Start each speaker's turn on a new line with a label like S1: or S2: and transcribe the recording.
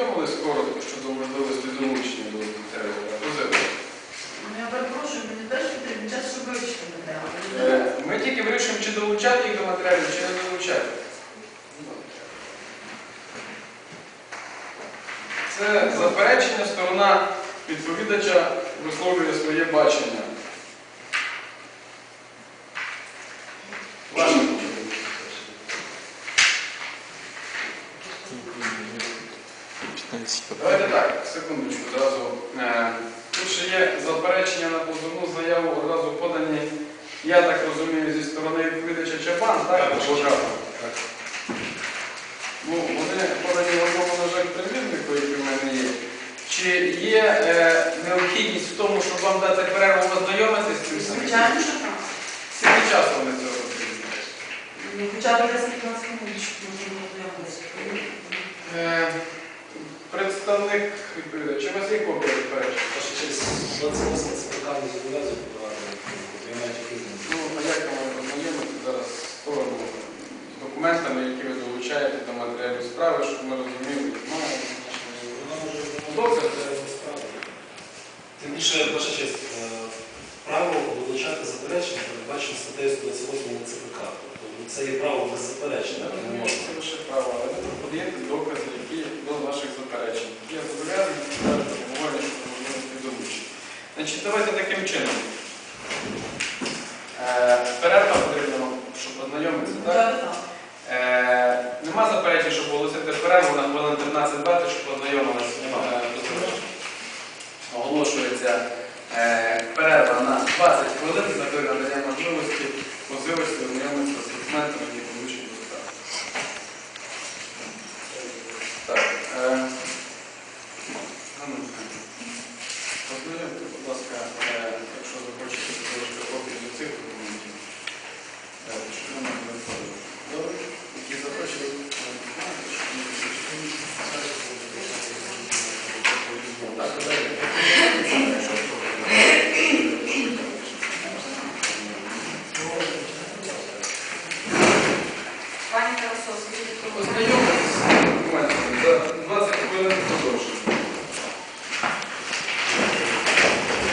S1: ознайомились коротко щодо можливості долучення до. Позиція.
S2: Ну, Я перепрошую, мені теж потрібен час, щоб вивчити матеріали.
S1: Е, Ми тільки вирішуємо, чи долучати їх до матеріалів, чи не долучати. Це заперечення, сторона відповідача висловлює своє бачення. Ваше бачення. Давайте так, секундочку, зразу. Е, Тут ще є заперечення на позовну заяву одразу подані, я так розумію, зі сторони відповідача Чабан, так? адвоката? Ну, вони подані в одному, на жаль, примірнику, який в мене є. Чи є е, необхідність в тому, щоб вам дати перерву ознайомитися з цим самим?
S2: Звичайно, що так.
S1: Скільки часу вони цього потрібно?
S2: Ну, Хоча б 10-15 минут, щоб можна було ознайомитися.
S1: Е, Представник відповідача, чи у вас є копія заперечення?
S3: Ваша честь, 28 це питання зобов'язує подавати, приймають.
S1: Ну, а як ми ознайомити зараз сторону з документами, які ви долучаєте до матеріалів справи, щоб ми розуміли, ну,
S3: Вона може
S1: Добре.
S3: це. Тим більше, ваша честь, е, право вилучати заперечення передбачено статтею 128 ЦПК. Тобто це є право беззаперечне,
S1: я
S3: так не можна.
S1: це ваше право, але ви подаєте докази, які до ваших заперечень. Я зобов'язаний сказати, говорю, що можливості долучити. Значить, давайте таким чином. Е, Перерва потрібна, вам, щоб ознайомитися, так?
S2: Так, так.
S1: Е, Нема заперечень, щоб оголосити перерву на хвилин 15-20, щоб познайомилися. Е. Оголошується е, перерва на 20 хвилин за надання можливості позивачці ознайомитися з документами, які получені. Так. е,